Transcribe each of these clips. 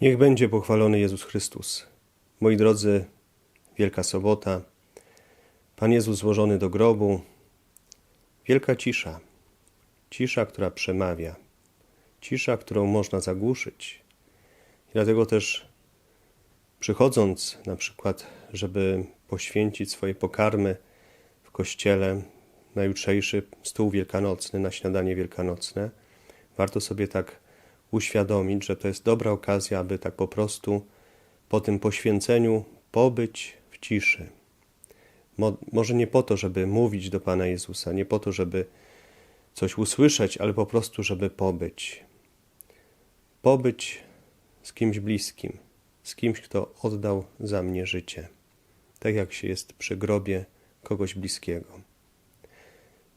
Niech będzie pochwalony Jezus Chrystus. Moi drodzy, Wielka Sobota, Pan Jezus złożony do grobu, wielka cisza, cisza, która przemawia, cisza, którą można zagłuszyć. I dlatego też przychodząc na przykład, żeby poświęcić swoje pokarmy w kościele na jutrzejszy stół wielkanocny, na śniadanie wielkanocne, warto sobie tak uświadomić, że to jest dobra okazja, aby tak po prostu po tym poświęceniu pobyć w ciszy. Mo, może nie po to, żeby mówić do Pana Jezusa, nie po to, żeby coś usłyszeć, ale po prostu, żeby pobyć. Pobyć z kimś bliskim, z kimś, kto oddał za mnie życie, tak jak się jest przy grobie kogoś bliskiego.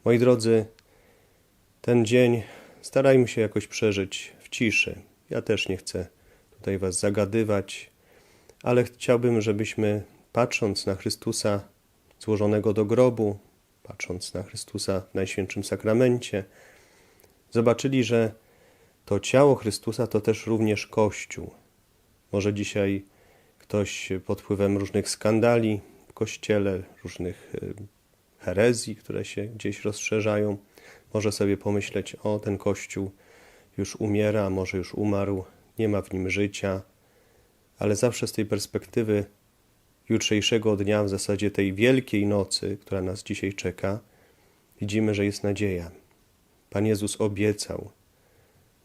Moi drodzy, ten dzień starajmy się jakoś przeżyć w ciszy. Ja też nie chcę tutaj Was zagadywać, ale chciałbym, żebyśmy patrząc na Chrystusa złożonego do grobu, patrząc na Chrystusa w Najświętszym Sakramencie, zobaczyli, że to ciało Chrystusa to też również Kościół. Może dzisiaj ktoś pod wpływem różnych skandali w Kościele, różnych y, herezji, które się gdzieś rozszerzają, może sobie pomyśleć: O, ten Kościół już umiera, może już umarł, nie ma w nim życia, ale zawsze z tej perspektywy jutrzejszego dnia, w zasadzie tej wielkiej nocy, która nas dzisiaj czeka, widzimy, że jest nadzieja. Pan Jezus obiecał: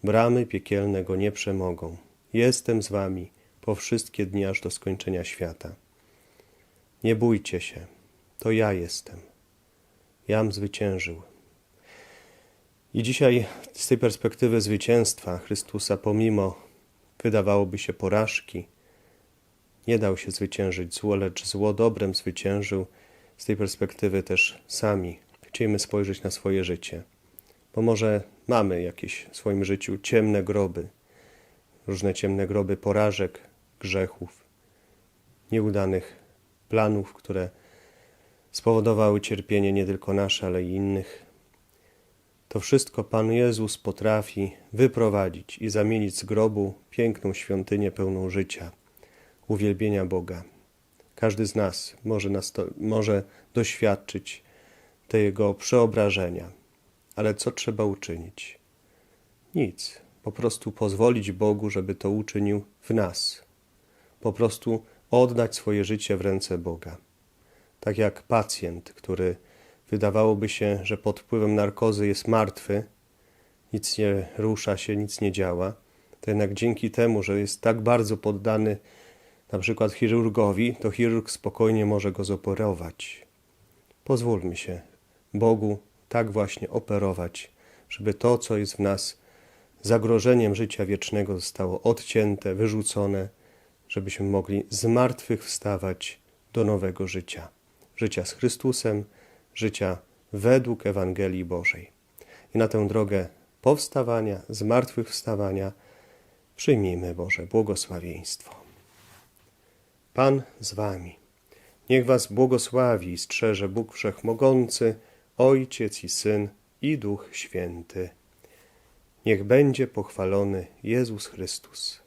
Bramy piekielne go nie przemogą. Jestem z wami po wszystkie dni aż do skończenia świata. Nie bójcie się, to ja jestem. Jam zwyciężył. I dzisiaj z tej perspektywy zwycięstwa Chrystusa, pomimo wydawałoby się porażki, nie dał się zwyciężyć zło, lecz zło dobrem zwyciężył. Z tej perspektywy też sami chcielibyśmy spojrzeć na swoje życie. Bo może mamy jakieś w swoim życiu ciemne groby, różne ciemne groby porażek, grzechów, nieudanych planów, które spowodowały cierpienie nie tylko nasze, ale i innych. To wszystko Pan Jezus potrafi wyprowadzić i zamienić z grobu piękną świątynię pełną życia, uwielbienia Boga. Każdy z nas może, może doświadczyć tego przeobrażenia. Ale co trzeba uczynić? Nic. Po prostu pozwolić Bogu, żeby to uczynił w nas. Po prostu oddać swoje życie w ręce Boga. Tak jak pacjent, który wydawałoby się, że pod wpływem narkozy jest martwy, nic nie rusza się, nic nie działa, to jednak dzięki temu, że jest tak bardzo poddany na przykład chirurgowi, to chirurg spokojnie może go zoperować. Pozwólmy się Bogu tak właśnie operować, żeby to, co jest w nas zagrożeniem życia wiecznego, zostało odcięte, wyrzucone, żebyśmy mogli z martwych wstawać do nowego życia życia z Chrystusem, życia według Ewangelii Bożej. I na tę drogę powstawania, zmartwychwstawania przyjmijmy Boże błogosławieństwo. Pan z Wami. Niech Was błogosławi i strzeże Bóg Wszechmogący, Ojciec i Syn i Duch Święty. Niech będzie pochwalony Jezus Chrystus.